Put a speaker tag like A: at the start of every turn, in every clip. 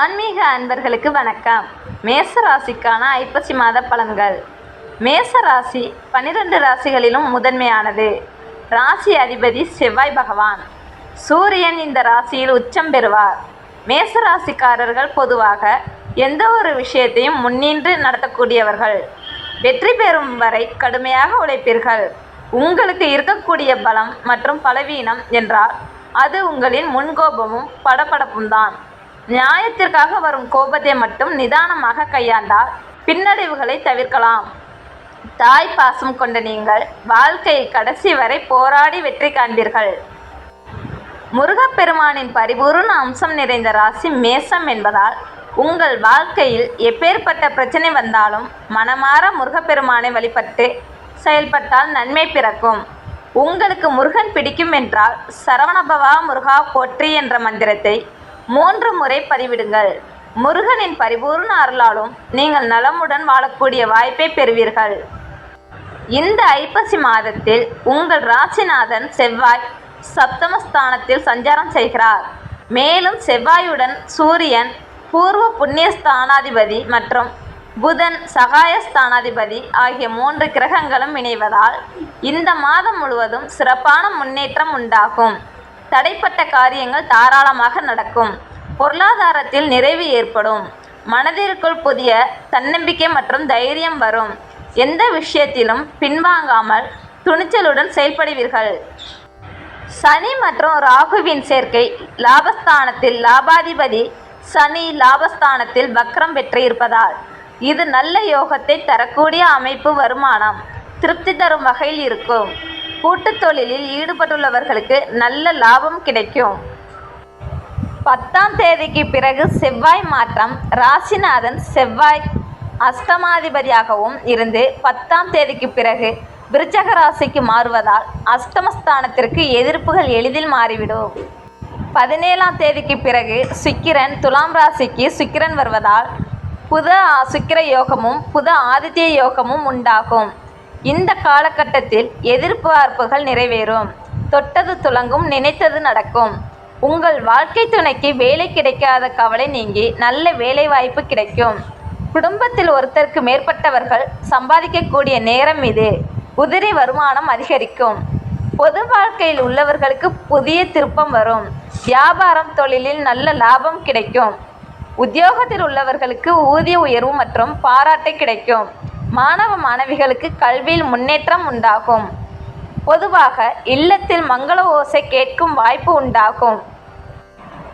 A: ஆன்மீக அன்பர்களுக்கு வணக்கம். மேச ராசிக்கான ஐப்பசி மாத பலன்கள். மேச ராசி பனிரெண்டு ராசிகளிலும் முதன்மையானது. ராசி அதிபதி செவ்வாய் பகவான். சூரியன் இந்த ராசியில் உச்சம் பெறுவார். மேச ராசிக்காரர்கள் பொதுவாக எந்த ஒரு விஷயத்தையும் முன்னின்று நடத்தக்கூடியவர்கள். வெற்றி பெறும் வரை கடுமையாக உழைப்பீர்கள். உங்களுக்கு இருக்கக்கூடிய பலம் மற்றும் பலவீனம் என்றால் அது உங்களின் முன்கோபமும் படபடப்பும் தான் நியாயத்திற்காக வரும் கோபத்தை மட்டும் நிதானமாக கையாண்டால் பின்னடைவுகளை தவிர்க்கலாம். தாய் பாசம் கொண்ட நீங்கள் வாழ்க்கையை கடைசி வரை போராடி வெற்றி காண்பீர்கள். முருகப்பெருமானின் பரிபூர்ண அம்சம் நிறைந்த ராசி மேசம் என்பதால் உங்கள் வாழ்க்கையில் எப்பேற்பட்ட பிரச்சனை வந்தாலும் மனமாற முருகப்பெருமானை வழிபட்டு செயல்பட்டால் நன்மை பிறக்கும். உங்களுக்கு முருகன் பிடிக்கும் என்றால் சரவணபவா முருகா போற்றி என்ற மந்திரத்தை மூன்று முறை பதிவிடுங்கள். முருகனின் பரிபூர்ண அருளாலும் நீங்கள் நலமுடன் வாழக்கூடிய வாய்ப்பை பெறுவீர்கள். இந்த ஐப்பசி மாதத்தில் உங்கள் ராசிநாதன் செவ்வாய் சப்தமஸ்தானத்தில் சஞ்சாரம் செய்கிறார். மேலும் செவ்வாயுடன் சூரியன் பூர்வ புண்ணிய ஸ்தானாதிபதி மற்றும் புதன் சகாய ஸ்தானாதிபதி ஆகிய மூன்று கிரகங்களும் இணைவதால் இந்த மாதம் முழுவதும் சிறப்பான முன்னேற்றம் உண்டாகும். தடைப்பட்ட காரியங்கள் தாராளமாக நடக்கும். பொருளாதாரத்தில் நிறைவு ஏற்படும். மனதிற்குள் புதிய தன்னம்பிக்கை மற்றும் தைரியம் வரும். எந்த விஷயத்திலும் பின்வாங்காமல் துணிச்சலுடன் செயல்படுவீர்கள். சனி மற்றும் ராகுவின் சேர்க்கை லாபஸ்தானத்தில் லாபாதிபதி சனி லாபஸ்தானத்தில் வக்ரம் பெற்றிருப்பதால் இது நல்ல யோகத்தை தரக்கூடிய அமைப்பு வருமானம் திருப்தி தரும் வகையில் இருக்கும். கூட்டுத் தொழிலில் ஈடுபட்டுள்ளவர்களுக்கு நல்ல லாபம் கிடைக்கும். பத்தாம் தேதிக்கு பிறகு செவ்வாய் மாற்றம் ராசிநாதன் செவ்வாய் அஷ்டமாதிபதியாகவும் இருந்து பத்தாம் தேதிக்கு பிறகு விருச்சக ராசிக்கு மாறுவதால் அஷ்டமஸ்தானத்திற்கு எதிர்ப்புகள் எளிதில் மாறிவிடும். பதினேழாம் தேதிக்கு பிறகு சுக்கிரன் துலாம் ராசிக்கு சுக்கிரன் வருவதால் புத சுக்கிர யோகமும் புத ஆதித்ய யோகமும் உண்டாகும். இந்த காலகட்டத்தில் எதிர்பார்ப்புகள் நிறைவேறும். தொட்டது துலங்கும் நினைத்தது நடக்கும். உங்கள் வாழ்க்கை துணைக்கு வேலை கிடைக்காத கவலை நீங்கி நல்ல வேலை வாய்ப்பு கிடைக்கும். குடும்பத்தில் ஒருத்தருக்கு மேற்பட்டவர்கள் சம்பாதிக்கக்கூடிய நேரம் இது. உதிரி வருமானம் அதிகரிக்கும். பொது வாழ்க்கையில் உள்ளவர்களுக்கு புதிய திருப்பம் வரும். வியாபாரம் தொழிலில் நல்ல லாபம் கிடைக்கும். உத்தியோகத்தில் உள்ளவர்களுக்கு ஊதிய உயர்வு மற்றும் பாராட்டு கிடைக்கும். மாணவ மாணவிகளுக்கு கல்வியில் முன்னேற்றம் உண்டாகும். பொதுவாக இல்லத்தில் மங்கள ஓசை கேட்கும் வாய்ப்பு உண்டாகும்.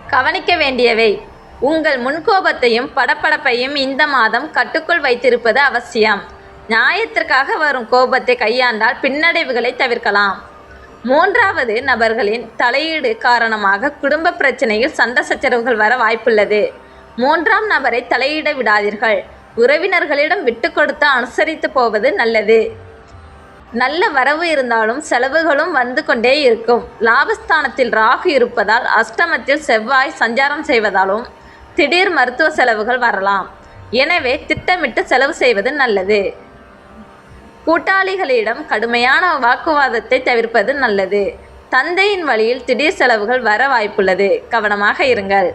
A: கவனிக்க வேண்டியவை. உங்கள் முன்கோபத்தையும் படப்படப்பையும் இந்த மாதம் கட்டுக்குள் வைத்திருப்பது அவசியம். நியாயத்திற்காக வரும் கோபத்தை கையாண்டால் பின்னடைவுகளை தவிர்க்கலாம். மூன்றாவது நபர்களின் தலையீடு காரணமாக குடும்ப பிரச்சனையில் சண்டை சச்சரவுகள் வர வாய்ப்புள்ளது. மூன்றாம் நபரை தலையிட விடாதீர்கள். உறவினர்களிடம் விட்டு கொடுத்து அனுசரித்து போவது நல்லது. நல்ல வரவு இருந்தாலும் செலவுகளும் வந்து கொண்டே இருக்கும். லாபஸ்தானத்தில் ராகு இருப்பதால் அஷ்டமத்தில் செவ்வாய் சஞ்சாரம் செய்வதாலும் திடீர் மருத்துவ செலவுகள் வரலாம். எனவே திட்டமிட்டு செலவு செய்வது நல்லது. கூட்டாளிகளிடம் கடுமையான வாக்குவாதத்தை தவிர்ப்பது நல்லது. தந்தையின் வழியில் திடீர் செலவுகள் வர வாய்ப்புள்ளது. கவனமாக இருங்கள்.